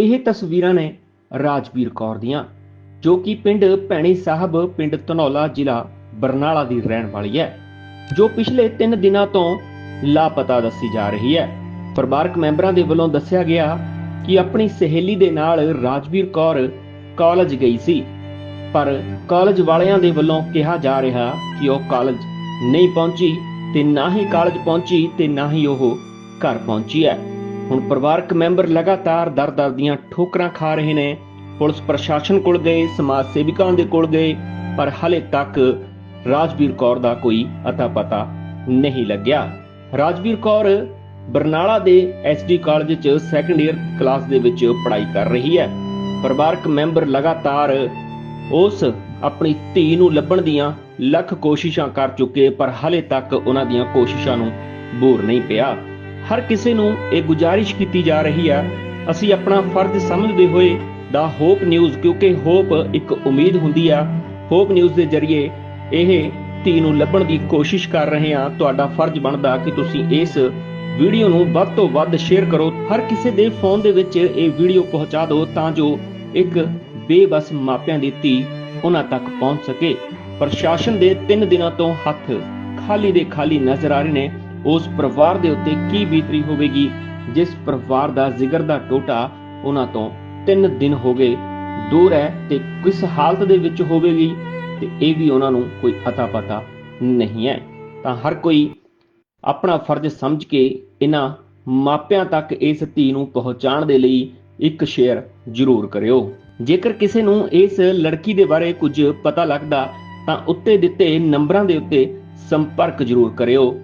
ਇਹ ਤਸਵੀਰਾਂ ਨੇ ਰਾਜਵੀਰ ਕੌਰ ਦੀਆਂ, ਜੋ ਕਿ ਪਿੰਡ ਭੈਣੀ ਸਾਹਿਬ, ਪਿੰਡ ਧਨੌਲਾ ਜ਼ਿਲ੍ਹਾ ਬਰਨਾਲਾ ਦੀ ਰਹਿਣ ਵਾਲੀ ਹੈ, ਜੋ ਪਿਛਲੇ 3 ਦਿਨਾਂ ਤੋਂ ਲਾਪਤਾ ਦੱਸੀ ਜਾ ਰਹੀ ਹੈ। ਪਰਿਵਾਰਕ ਮੈਂਬਰਾਂ ਦੇ ਵੱਲੋਂ ਦੱਸਿਆ ਗਿਆ ਕਿ ਆਪਣੀ ਸਹੇਲੀ ਦੇ ਨਾਲ ਰਾਜਵੀਰ ਕੌਰ ਕਾਲਜ ਗਈ ਸੀ, ਪਰ ਕਾਲਜ ਵਾਲਿਆਂ ਦੇ ਵੱਲੋਂ ਕਿਹਾ ਜਾ ਰਿਹਾ ਕਿ ਉਹ ਕਾਲਜ ਨਹੀਂ ਪਹੁੰਚੀ ਤੇ ਨਾ ਹੀ ਕਾਲਜ ਪਹੁੰਚੀ ਤੇ ਨਾ ਹੀ ਉਹ ਘਰ ਪਹੁੰਚੀ ਹੈ। ਹੁਣ ਪਰਿਵਾਰਕ ਮੈਂਬਰ ਲਗਾਤਾਰ ਦਰ-ਦਰ ਦੀਆਂ ਠੋਕਰਾਂ ਖਾ ਰਹੇ ਨੇ। ਪੁਲਿਸ ਪ੍ਰਸ਼ਾਸਨ ਕੋਲ ਗਏ, ਸਮਾਜ ਸੇਵਿਕਾਂ ਦੇ ਕੋਲ ਗਏ, ਪਰ ਹਲੇ ਤੱਕ ਰਾਜਵੀਰ ਕੌਰ ਦਾ ਕੋਈ ਅਤਾ ਪਤਾ ਨਹੀਂ ਲੱਗਿਆ। ਰਾਜਵੀਰ ਕੌਰ ਬਰਨਾਲਾ ਦੇ ਐਸਡੀ ਕਾਲਜ 'ਚ ਸੈਕੰਡ ਇਅਰ ਕਲਾਸ ਦੇ ਵਿੱਚ ਪੜ੍ਹਾਈ ਕਰ ਰਹੀ ਹੈ। ਪਰਿਵਾਰਕ ਮੈਂਬਰ ਲਗਾਤਾਰ ਉਸ ਆਪਣੀ ਧੀ ਨੂੰ ਲੱਭਣ ਦੀਆਂ ਲੱਖ ਕੋਸ਼ਿਸ਼ਾਂ ਕਰ ਚੁੱਕੇ, ਪਰ ਹਲੇ ਤੱਕ ਉਹਨਾਂ ਦੀਆਂ ਕੋਸ਼ਿਸ਼ਾਂ ਨੂੰ ਬੂਰ ਨਹੀਂ ਪਿਆ। ਹਰ ਕਿਸੇ ਨੂੰ ਇਹ ਗੁਜ਼ਾਰਿਸ਼ ਕੀਤੀ ਜਾ ਰਹੀ ਆ, ਅਸੀਂ ਆਪਣਾ ਫਰਜ਼ ਸਮਝਦੇ ਹੋਏ ਦਾ ਹੋਪ ਨਿਊਜ਼, ਕਿਉਂਕਿ ਹੋਪ ਇੱਕ ਉਮੀਦ ਹੁੰਦੀ ਆ, ਹੋਪ ਨਿਊਜ਼ ਦੇ ਜ਼ਰੀਏ ਇਹ ਧੀ ਨੂੰ ਲੱਭਣ ਦੀ ਕੋਸ਼ਿਸ਼ ਕਰ ਰਹੇ ਹਾਂ ਤੁਹਾਡਾ ਫਰਜ਼ ਬਣਦਾ ਕਿ ਤੁਸੀਂ ਇਸ ਵੀਡੀਓ ਨੂੰ ਵੱਧ ਤੋਂ ਵੱਧ ਸ਼ੇਅਰ ਕਰੋ। ਹਰ ਕਿਸੇ ਦੇ ਫੋਨ ਦੇ ਵਿੱਚ ਇਹ ਵੀਡੀਓ ਪਹੁੰਚਾ ਦਿਓ ਤਾਂ ਜੋ ਇੱਕ ਬੇਬਸ ਮਾਪਿਆਂ ਦੀ ਧੀ ਉਹਨਾਂ ਤੱਕ ਪਹੁੰਚ ਸਕੇ। ਪ੍ਰਸ਼ਾਸਨ ਦੇ 3 ਦਿਨਾਂ ਤੋਂ ਹੱਥ ਖਾਲੀ ਦੇ ਖਾਲੀ ਨਜ਼ਰ ਆ ਰਹੇ ਨੇ। ਉਸ ਪਰਿਵਾਰ ਦੇ ਉੱਤੇ ਕੀ ਬੀਤਰੀ ਹੋਵੇਗੀ? ਜਿਸ ਪਰਿਵਾਰ ਦਾ ਜਿਗਰ ਦਾ ਟੋਟਾ ਉਹਨਾਂ ਤੋਂ 3 ਦਿਨ ਹੋ ਗਏ, ਦੂਰ ਹੈ ਤੇ ਕਿਸ ਹਾਲਤ ਦੇ ਵਿੱਚ ਹੋਵੇਗੀ? ਤੇ ਇਹ ਵੀ ਉਹਨਾਂ ਨੂੰ ਕੋਈ ਅਤਾ ਪਤਾ ਨਹੀਂ ਹੈ। ਤਾਂ ਹਰ ਕੋਈ ਆਪਣਾ ਫਰਜ਼ ਸਮਝ ਕੇ ਇਹਨਾਂ ਮਾਪਿਆਂ ਤੱਕ ਇਸ ਧੀ ਨੂੰ ਪਹੁੰਚਾਉਣ ਦੇ ਲਈ ਇੱਕ ਸ਼ੇਅਰ ਜ਼ਰੂਰ ਕਰਿਓ। ਜੇਕਰ ਕਿਸੇ ਨੂੰ ਇਸ ਲੜਕੀ ਦੇ ਬਾਰੇ ਕੁਝ ਪਤਾ ਲੱਗਦਾ, ਤਾਂ ਉੱਤੇ ਦਿੱਤੇ ਨੰਬਰਾਂ ਦੇ ਉੱਤੇ ਸੰਪਰਕ ਜ਼ਰੂਰ ਕਰਿਓ।